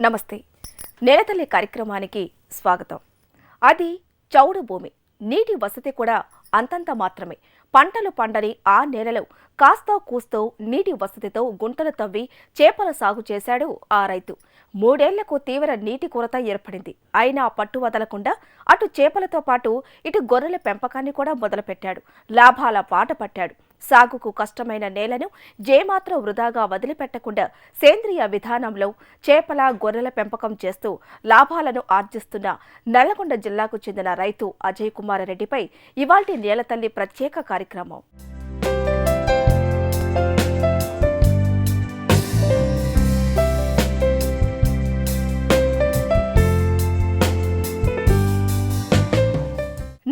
నమస్తే. నేలతల్లి కార్యక్రమానికి స్వాగతం. అది చౌడు భూమి. నీటి వసతి కూడా అంతంత మాత్రమే. పంటలు పండని ఆ నేలలో కాస్తో కూస్తో నీటి వసతితో గుంటలు తవ్వి చేపల సాగు చేశాడు ఆ రైతు. మూడేళ్ళకు తీవ్ర నీటి కొరత ఏర్పడింది. అయినా పట్టు వదలకుండా అటు చేపలతో పాటు ఇటు గొర్రెల పెంపకాన్ని కూడా మొదలుపెట్టాడు. లాభాల పాట పట్టాడు. సాగుకు కష్టమైన నేలను జేమాత్రం వృధాగా వదిలిపెట్టకుండా సేంద్రియ విధానంలో చేపల గొర్రెల పెంపకం చేస్తూ లాభాలను ఆర్జిస్తున్న నల్లగొండ జిల్లాకు చెందిన రైతు అజయ్ కుమార్ రెడ్డిపై ఇవాల్టి నేలతల్లి ప్రత్యేక కార్యక్రమం.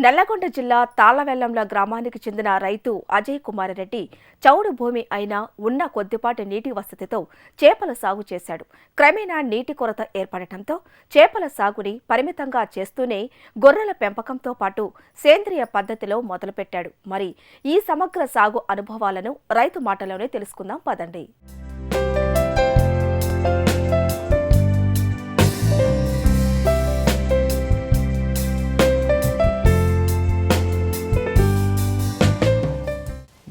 నల్లగొండ జిల్లా తాళవెల్లంల గ్రామానికి చెందిన రైతు అజయ్ కుమార్ రెడ్డి చౌడు భూమి అయినా ఉన్న కొద్దిపాటి నీటి వసతితో చేపల సాగు చేశాడు. క్రమేణా నీటి కొరత ఏర్పడటంతో చేపల సాగుని పరిమితంగా చేస్తూనే గొర్రెల పెంపకంతో పాటు సేంద్రియ పద్ధతిలో మొదలుపెట్టాడు. మరి ఈ సమగ్ర సాగు అనుభవాలను రైతు మాటలోనే తెలుసుకుందాం. పదండి.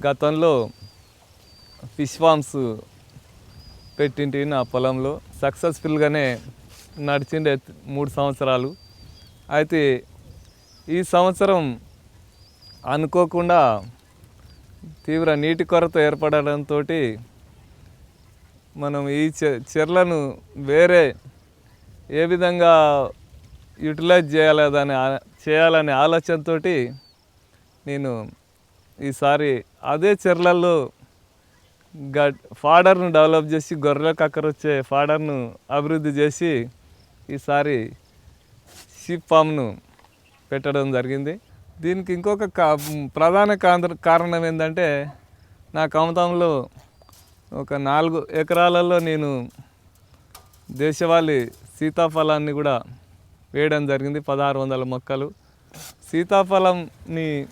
గతంలో ఫిష్ ఫార్మ్స్ పెట్టింటి నా పొలంలో. సక్సెస్ఫుల్గానే నడిచిండే మూడు సంవత్సరాలు. అయితే ఈ సంవత్సరం అనుకోకుండా తీవ్ర నీటి కొరత ఏర్పడడంతో మనం ఈ చె- చెర్లను వేరే ఏ విధంగా యూటిలైజ్ చేయాలని చేయాలనే ఆలోచనతోటి నేను ఈసారి అదే చెర్లల్లో గడ్ ఫాడర్ను డెవలప్ చేసి గొర్రెలకు అక్కడ వచ్చే ఫాడర్ను అభివృద్ధి చేసి ఈసారి షీప్ ఫామ్ను పెట్టడం జరిగింది. దీనికి ఇంకొక కా- ప్రధాన కారణం ఏంటంటే నా కమతంలో ఒక నాలుగు ఎకరాలలో నేను దేశవాళీ సీతాఫలాన్ని కూడా వేయడం జరిగింది పదహారు వందల మొక్కలు. సీతాఫలంని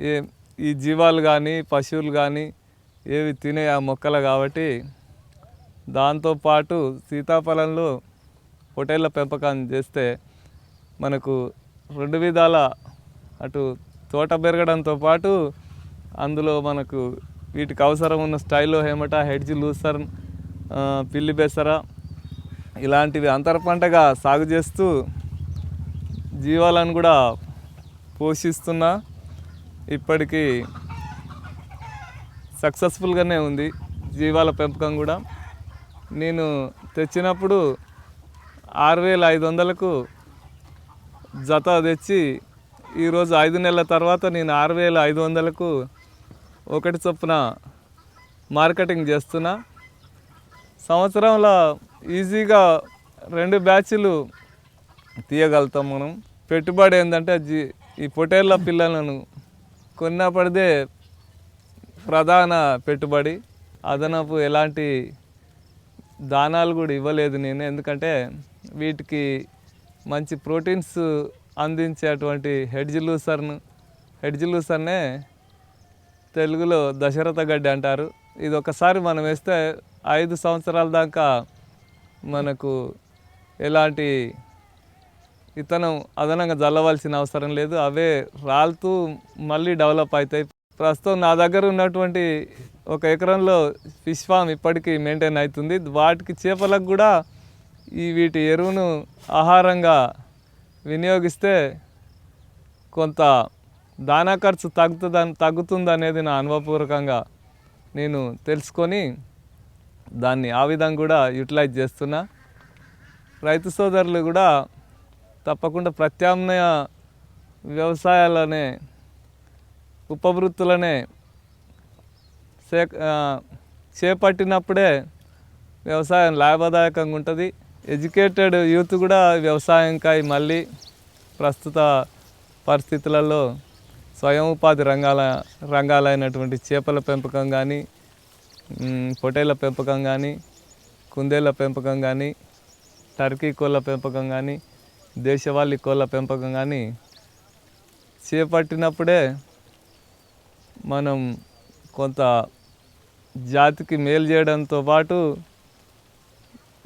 ఏ ఈ జీవాలు కానీ పశువులు కానీ ఏవి తినే ఆ మొక్కలు కాబట్టి దాంతోపాటు సీతాఫలంలో పొటేళ్ళ పెంపకం చేస్తే మనకు రెండు విధాల అటు తోట పెరగడంతో పాటు అందులో మనకు వీటికి అవసరం ఉన్న స్టైల్లో హేమట హెడ్జ్ లూసర్ పిల్లి బెసర ఇలాంటివి అంతర పంటగా సాగు చేస్తూ జీవాలను కూడా పోషిస్తున్నా ఇప్పటికీ సక్సెస్ఫుల్గానే ఉంది జీవాల పెంపకం కూడా. నేను తెచ్చినప్పుడు ఆరు వేల ఐదు వందలకు జత తెచ్చి ఈరోజు ఐదు నెలల తర్వాత నేను ఆరు వేల ఐదు వందలకు ఒకటి చొప్పున మార్కెటింగ్ చేస్తున్నా. సంవత్సరంలో ఈజీగా రెండు బ్యాచ్లు తీయగలుగుతాం మనం. పెట్టుబడి ఏంటంటే జీ ఈ పొటేళ్ళ పిల్లలను కొన్నప్పటిదే ప్రధాన పెట్టుబడి అదనపు ఎలాంటి దానాలు కూడా ఇవ్వలేదు నేను. ఎందుకంటే వీటికి మంచి ప్రోటీన్స్ అందించేటువంటి హెడ్జ్ లూసర్ను హెడ్జ్ లూసర్నే తెలుగులో దశరథ గడ్డి అంటారు. ఇది ఒకసారి మనం వేస్తే ఐదు సంవత్సరాల దాకా మనకు ఎలాంటి ఇతనం అదనంగా జల్లవలసిన అవసరం లేదు. అవే రాలుతూ మళ్ళీ డెవలప్ అవుతాయి ప్రస్తుతం నా దగ్గర ఉన్నటువంటి ఒక ఎకరంలో ఫిష్ ఫామ్ ఇప్పటికీ మెయింటైన్ అవుతుంది. వాటికి చేపలకు కూడా ఈ వీటి ఎరువును ఆహారంగా వినియోగిస్తే కొంత దానా ఖర్చు తగ్గుతుందని తగ్గుతుంది అనేది నా అనుభవపూర్వకంగా నేను తెలుసుకొని దాన్ని ఆ విధంగా కూడా యూటిలైజ్ చేస్తున్నా. రైతు సోదరులు కూడా తప్పకుండా ప్రత్యామ్నాయ వ్యవసాయాలనే ఉపవృత్తులనే సే చేపట్టినప్పుడే వ్యవసాయం లాభదాయకంగా ఉంటుంది. ఎడ్యుకేటెడ్ యూత్ కూడా వ్యవసాయంకై మళ్ళీ ప్రస్తుత పరిస్థితులలో స్వయం ఉపాధి రంగాల రంగాలైనటువంటి చేపల పెంపకం కానీ పొటేల పెంపకం కానీ కుందేళ్ళ పెంపకం కానీ టర్కీ కోళ్ళ పెంపకం కానీ దేశవాళీ కోళ్ళ పెంపకం కానీ చేపట్టినప్పుడే మనం కొంత జాతికి మేలు చేయడంతో పాటు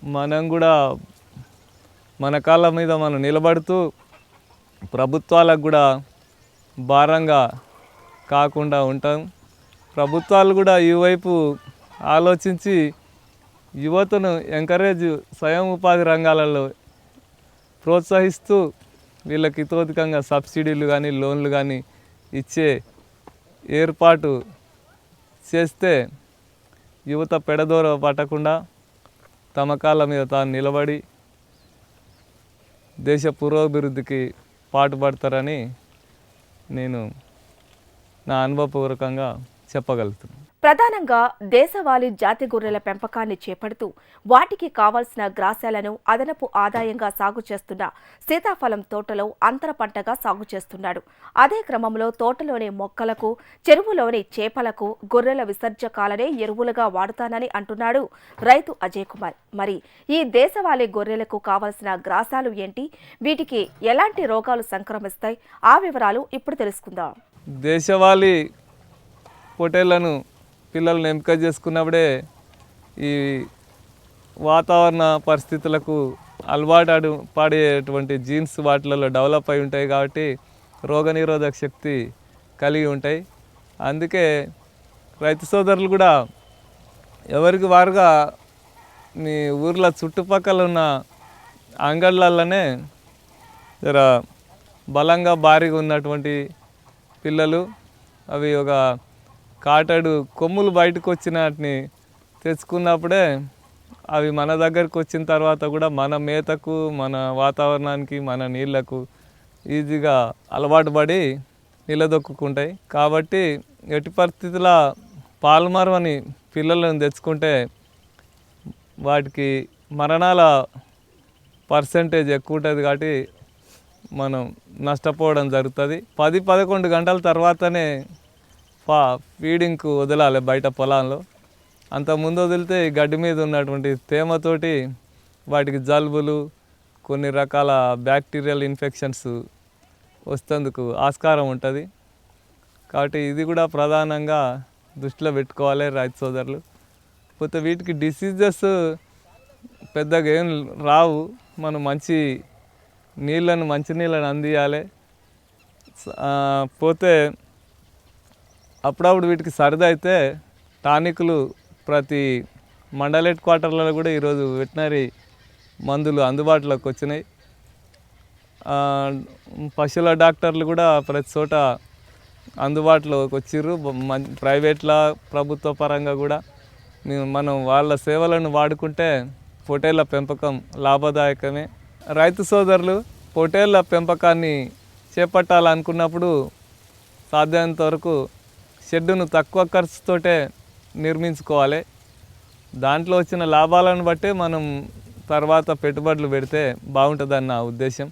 మనం కూడా మన కాళ్ళ మీద మనం నిలబడుతూ ప్రభుత్వాలకు కూడా భారంగా కాకుండా ఉంటాం. ప్రభుత్వాలు కూడా ఈ వైపు ఆలోచించి యువతను ఎంకరేజ్ స్వయం ఉపాధి రంగాలలో ప్రోత్సహిస్తూ వీళ్ళకి ఇతోధికంగా సబ్సిడీలు కానీ లోన్లు కానీ ఇచ్చే ఏర్పాటు చేస్తే యువత పెడదోర పట్టకుండా తమ కాళ్ళ మీద తాను నిలబడి దేశ పురోభివృద్ధికి పాటుపడతారని నేను నా అనుభవపూర్వకంగా చెప్పగలుగుతున్నాను ప్రధానంగా దేశవాళీ జాతి గొర్రెల పెంపకాన్ని చేపడుతూ వాటికి కావాల్సిన గ్రాసాలను అదనపు ఆదాయంగా సాగు చేస్తున్న సీతాఫలం తోటలో అంతర పంటగా సాగు చేస్తున్నాడు. అదే క్రమంలో తోటలోని మొక్కలకు చెరువులోని చేపలకు గొర్రెల విసర్జకాలనే ఎరువులుగా వాడుతానని అంటున్నాడు రైతు అజయ్ కుమార్. మరి ఈ దేశవాళీ గొర్రెలకు కావలసిన గ్రాసాలు ఏంటి? వీటికి ఎలాంటి రోగాలు సంక్రమిస్తాయి? ఆ వివరాలు ఇప్పుడు తెలుసుకుందాం. దేశవాళీ పొటేళ్ళను పిల్లలను ఎంపిక చేసుకున్నప్పుడే ఈ వాతావరణ పరిస్థితులకు అలవాటు పాడేటువంటి జీన్స్ వాటిలలో డెవలప్ అయి ఉంటాయి కాబట్టి రోగనిరోధక శక్తి కలిగి ఉంటాయి. అందుకే రైతు సోదరులు కూడా ఎవరికి వారుగా మీ ఊర్ల చుట్టుపక్కల ఉన్న అంగళ్ళల్లోనే జర బలంగా భారీగా ఉన్నటువంటి పిల్లలు అవి ఒక కాటడు కొమ్ములు బయటకు వచ్చినాటిని తెచ్చుకున్నప్పుడే అవి మన దగ్గరకు వచ్చిన తర్వాత కూడా మన మేతకు మన వాతావరణానికి మన నీళ్ళకు ఈజీగా అలవాటు పడి నిలదొక్కుంటాయి కాబట్టి ఎట్టి పరిస్థితుల పాల్మరవని పిల్లలను తెచ్చుకుంటే వాటికి మరణాల పర్సంటేజ్ ఎక్కువ ఉంటుంది కాబట్టి మనం నష్టపోవడం జరుగుతుంది. పది పదకొండు గంటల తర్వాతనే పా ఫీడింగ్కు వదలాలి బయట పొలాల్లో. అంత ముందు వదిలితే ఈ గడ్డి మీద ఉన్నటువంటి తేమతోటి వాటికి జలుబులు కొన్ని రకాల బ్యాక్టీరియల్ ఇన్ఫెక్షన్స్ వస్తేందుకు ఆస్కారం ఉంటుంది. కాబట్టి ఇది కూడా ప్రధానంగా దృష్టిలో పెట్టుకోవాలి రైతు సోదరులు. పోతే వీటికి డిసీజెస్ పెద్దగా ఏం రావు. మనం మంచి నీళ్ళను మంచి నీళ్ళని అందియాలి. పోతే అప్పుడప్పుడు వీటికి సరదా అయితే టానిక్లు ప్రతి మండల్ హెడ్ క్వార్టర్లలో కూడా ఈరోజు వెటనరీ మందులు అందుబాటులోకి వచ్చినాయి. పశువుల డాక్టర్లు కూడా ప్రతి చోట అందుబాటులోకి వచ్చిర్రు. మం- ప్రైవేట్లా ప్రభుత్వ పరంగా కూడా మనం వాళ్ళ సేవలను వాడుకుంటే పొటేళ్ళ పెంపకం లాభదాయకమే. రైతు సోదరులు పొటేళ్ళ పెంపకాన్ని చేపట్టాలనుకున్నప్పుడు సాధ్యమైనంత వరకు షెడ్డును తక్కువ ఖర్చుతోటే నిర్మించుకోవాలి. దాంట్లో వచ్చిన లాభాలను బట్టే మనం తర్వాత పెట్టుబడులు పెడితే బాగుంటుందని నా ఉద్దేశం.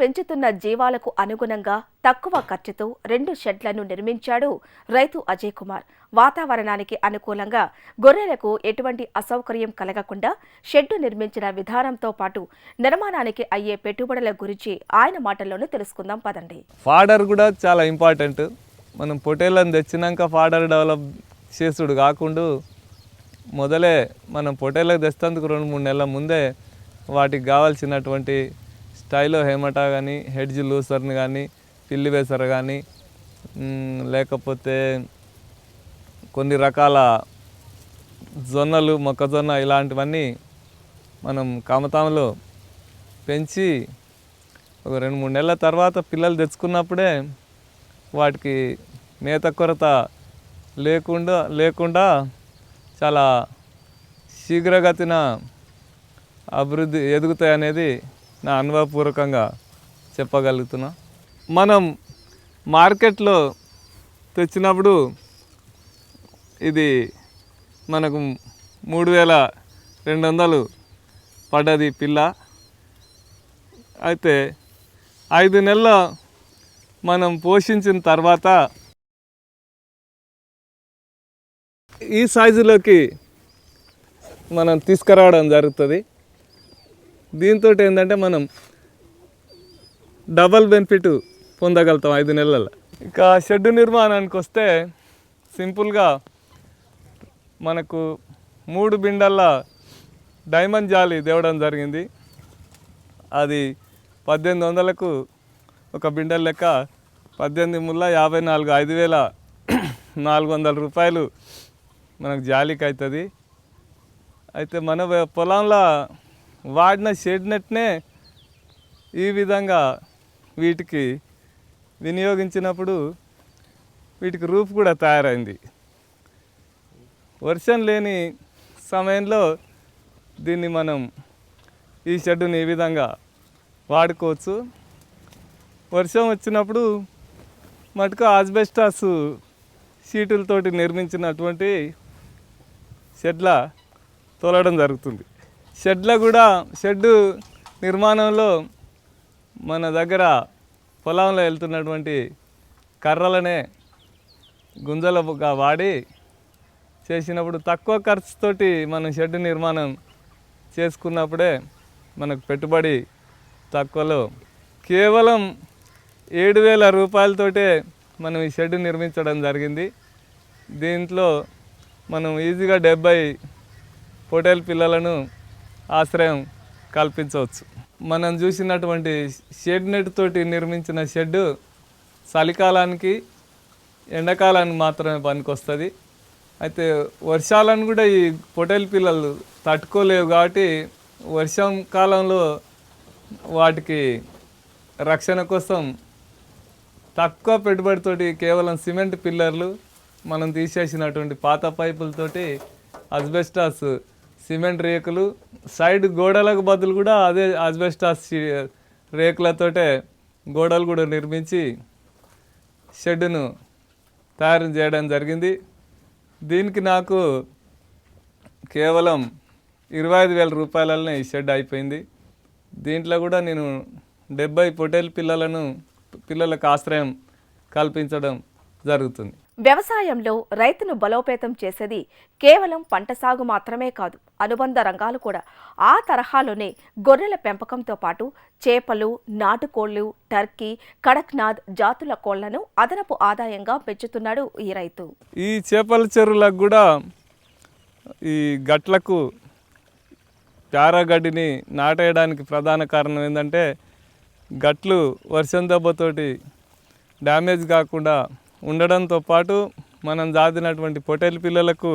పెంచుతున్న జీవాలకు అనుగుణంగా తక్కువ ఖర్చుతో రెండు షెడ్లను నిర్మించాడు రైతు అజయ్ కుమార్. వాతావరణానికి అనుకూలంగా గొర్రెలకు ఎటువంటి అసౌకర్యం కలగకుండా షెడ్డు నిర్మించిన విధానంతో పాటు నిర్మాణానికి అయ్యే పెట్టుబడుల గురించి ఆయన మాటల్లోనే తెలుసుకుందాం పదండి. ఫాడర్ కూడా చాలా ఇంపార్టెంట్. మనం పొటేళ్ళని తెచ్చినాక ఫాడర్ డెవలప్ చేసుడు కాకుండా మొదలే మనం పొటేళ్ళకి తెస్తేందుకు రెండు మూడు నెలల ముందే వాటికి కావాల్సినటువంటి స్టైలో హేమటా కానీ హెడ్జ్ లూసర్ని కానీ పిల్లి వేసర్ కానీ లేకపోతే కొన్ని రకాల జొన్నలు మొక్కజొన్న ఇలాంటివన్నీ మనం కమతాంలో పెంచి ఒక రెండు మూడు నెలల తర్వాత పిల్లలు తెచ్చుకున్నప్పుడే వాటికి మేత కొరత లేకుండా లేకుండా చాలా శీఘ్రగతిన అభివృద్ధి ఎదుగుతాయి అనేది నా అనుభవపూర్వకంగా చెప్పగలుగుతున్నా. మనం మార్కెట్లో తెచ్చినప్పుడు ఇది మనకు మూడు వేల రెండు వందలు పడ్డది పిల్ల. అయితే ఐదు నెలల మనం పోషించిన తర్వాత ఈ సైజులోకి మనం తీసుకురావడం జరుగుతుంది. దీంతో ఏంటంటే మనం డబల్ బెనిఫిట్ పొందగలుగుతాం ఐదు నెలల్లో ఇక షెడ్ నిర్మాణానికి వస్తే సింపుల్గా మనకు మూడు బిండల్ల డైమండ్ జాలి తేవడం జరిగింది. అది పద్దెనిమిది వందలకు ఒక బిండల్ లెక్క పద్దెనిమిది ముళ్ళ యాభై నాలుగు ఐదు వేల నాలుగు వందల రూపాయలు మనకు జాలికి అవుతుంది అయితే మన పొలంలో వాడిన షెడ్ నెట్నే ఈ విధంగా వీటికి వినియోగించినప్పుడు వీటికి రూఫ్ కూడా తయారైంది. వర్షం లేని సమయంలో దీన్ని మనం ఈ షెడ్డుని ఈ విధంగా వాడుకోవచ్చు. వర్షం వచ్చినప్పుడు మటుకు ఆస్బెస్టాస్ షీటులతోటి నిర్మించినటువంటి షెడ్ల తోలడం జరుగుతుంది. షెడ్లో కూడా షెడ్డు నిర్మాణంలో మన దగ్గర పొలంలో వెళ్తున్నటువంటి కర్రలనే గుంజలుగా వాడి చేసినప్పుడు తక్కువ ఖర్చుతోటి మనం షెడ్ నిర్మాణం చేసుకున్నప్పుడే మనకు పెట్టుబడి తక్కువలో. కేవలం ఏడు వేల రూపాయలతోటే మనం ఈ షెడ్ నిర్మించడం జరిగింది. దీంట్లో మనం ఈజీగా డెబ్బై హోటల్ పిల్లలను ఆశ్రయం కల్పించవచ్చు. మనం చూసినటువంటి షెడ్ నెట్ తోటి నిర్మించిన షెడ్ చలికాలానికి ఎండాకాలానికి మాత్రమే పనికొస్తుంది. అయితే వర్షాలను కూడా ఈ పొటేల్ పిల్లలు తట్టుకోలేవు కాబట్టి వర్షం కాలంలో వాటికి రక్షణ కోసం తక్కువ పెట్టుబడితోటి కేవలం సిమెంట్ పిల్లర్లు మనం తీసేసినటువంటి పాత పైపులతోటి అస్బెస్టాస్ సిమెంట్ రేకులు సైడ్ గోడలకు బదులు కూడా అదే అజ్బెస్టాస్ రేకులతోటే గోడలు కూడా నిర్మించి షెడ్డును తయారు చేయడం జరిగింది. దీనికి నాకు కేవలం ఇరవై ఐదు వేల రూపాయలనే ఈ షెడ్ అయిపోయింది. దీంట్లో కూడా నేను డెబ్బై పొటేల్ పిల్లలను పిల్లలకు ఆశ్రయం కల్పించడం జరుగుతుంది. వ్యవసాయంలో రైతును బలోపేతం చేసేది కేవలం పంట సాగు మాత్రమే కాదు అనుబంధ రంగాలు కూడా. ఆ తరహాలోనే గొర్రెల పెంపకంతో పాటు చేపలు నాటుకోళ్ళు టర్కీ కడక్నాథ్ జాతుల కోళ్ళను అదనపు ఆదాయంగా పెంచుతున్నాడు ఈ రైతు. ఈ చేపల చెరువులకు కూడా ఈ గట్లకు ప్యారాగడ్డిని నాటేయడానికి ప్రధాన కారణం ఏంటంటే గట్లు వర్షం దెబ్బతోటి డ్యామేజ్ కాకుండా ఉండడంతో పాటు మనం జాదినటువంటి పొటెల్ పిల్లలకు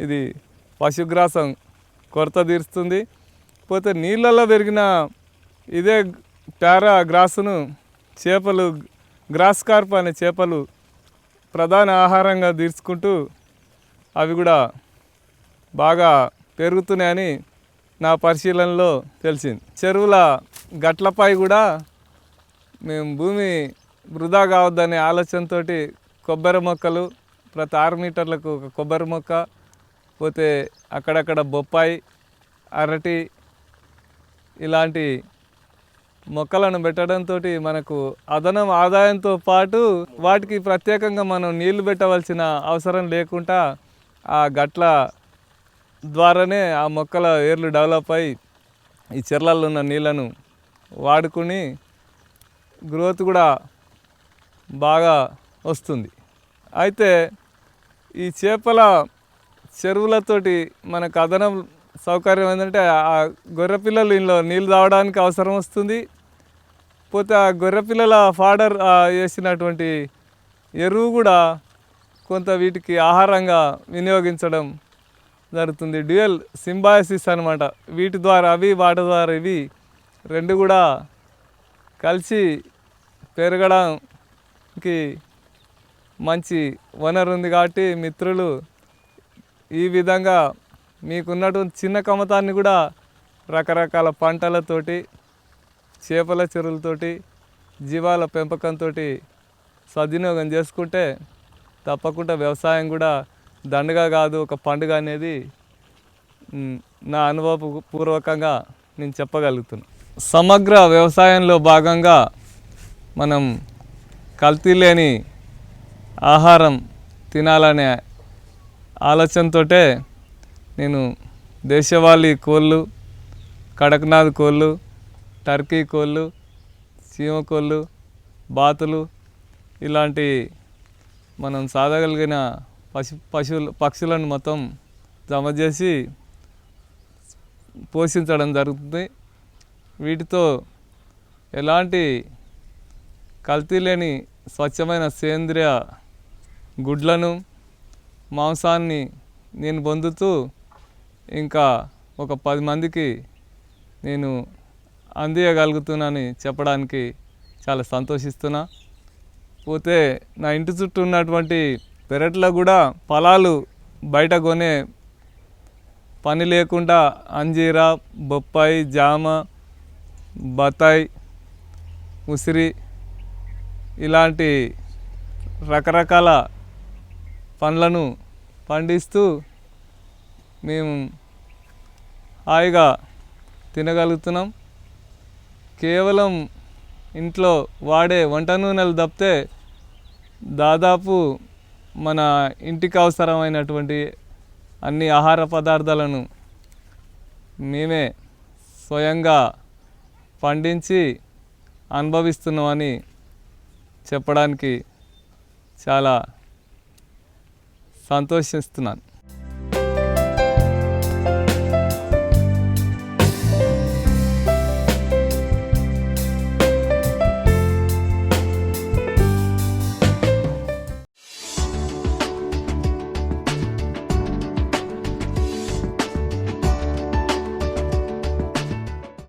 ఇది పశుగ్రాసం కొరత తీరుస్తుంది. పోతే నీళ్ళల్లో పెరిగిన ఇదే ప్యారా గ్రాసును చేపలు గ్రాస్ కార్ప్ అనే చేపలు ప్రధాన ఆహారంగా తీర్చుకుంటూ అవి కూడా బాగా పెరుగుతున్నాయని నా పరిశీలనలో తెలిసింది. చెరువుల గట్లపై కూడా మేము భూమి వృధా కావద్దనే ఆలోచనతో కొబ్బరి మొక్కలు ప్రతి ఆరు మీటర్లకు ఒక కొబ్బరి మొక్క పోతే అక్కడక్కడ బొప్పాయి అరటి ఇలాంటి మొక్కలను పెట్టడంతో మనకు అదనం ఆదాయంతో పాటు వాటికి ప్రత్యేకంగా మనం నీళ్ళు పెట్టవలసిన అవసరం లేకుండా ఆ గట్ల ద్వారానే ఆ మొక్కల ఏర్లు డెవలప్ అయి ఈ చెర్లల్లో ఉన్న నీళ్ళను వాడుకుని గ్రోత్ కూడా బాగా వస్తుంది. అయితే ఈ చేపల చెరువులతోటి మనకు అదనం సౌకర్యం ఏంటంటే ఆ గొర్రె పిల్లలు ఇందులో నీళ్ళు తాగడానికి అవసరం వస్తుంది. పోతే ఆ గొర్రె పిల్లల ఫాడర్ వేసినటువంటి ఎరువు కూడా కొంత వీటికి ఆహారంగా వినియోగించడం జరుగుతుంది. డ్యూయల్ సింబాయసిస్ అనమాట వీటి ద్వారా అవి వాటి ద్వారా ఇవి రెండు కూడా కలిసి పెరగడం కి మంచి వనరు ఉంది కాబట్టి మిత్రులు ఈ విధంగా మీకున్నటువంటి చిన్న కమతాన్ని కూడా రకరకాల పంటలతోటి చేపల చెరువులతోటి జీవాల పెంపకంతో సద్వినియోగం చేసుకుంటే తప్పకుండా వ్యవసాయం కూడా దండగా కాదు ఒక పండుగ అనేది నా అనుభవపూర్వకంగా నేను చెప్పగలుగుతున్నాను సమగ్ర వ్యవసాయంలో భాగంగా మనం కల్తీ లేని ఆహారం తినాలనే ఆలోచనతో నేను దేశవాళీ కోళ్ళు కడక్నాథ్ కోళ్ళు టర్కీ కోళ్ళు చీమ కోళ్ళు బాతులు ఇలాంటి మనం సాధగలిగిన పశు పశువులు పక్షులను మొత్తం జమ చేసి పోషించడం జరుగుతుంది. వీటితో ఎలాంటి కల్తీ లేని స్వచ్ఛమైన సేంద్రియ గుడ్లను మాంసాన్ని నేను పొందుతూ ఇంకా ఒక పది మందికి నేను అందియగలుగుతున్నానని చెప్పడానికి చాలా సంతోషిస్తున్నా. పోతే నా ఇంటి చుట్టూ ఉన్నటువంటి పెరట్లో కూడా పొలాలు బయట కొనే పని లేకుండా అంజీరా బొప్పాయి జామ బత్తాయి ఉసిరి ఇలాంటి రకరకాల పండ్లను పండిస్తూ మేము హాయిగా తినగలుగుతున్నాం. కేవలం ఇంట్లో వాడే వంట నూనెలు తప్పితే దాదాపు మన ఇంటికి అవసరమైనటువంటి అన్ని ఆహార పదార్థాలను మేమే స్వయంగా పండించి అనుభవిస్తున్నామని చెప్పడానికి చాలా సంతోషిస్తున్నాను.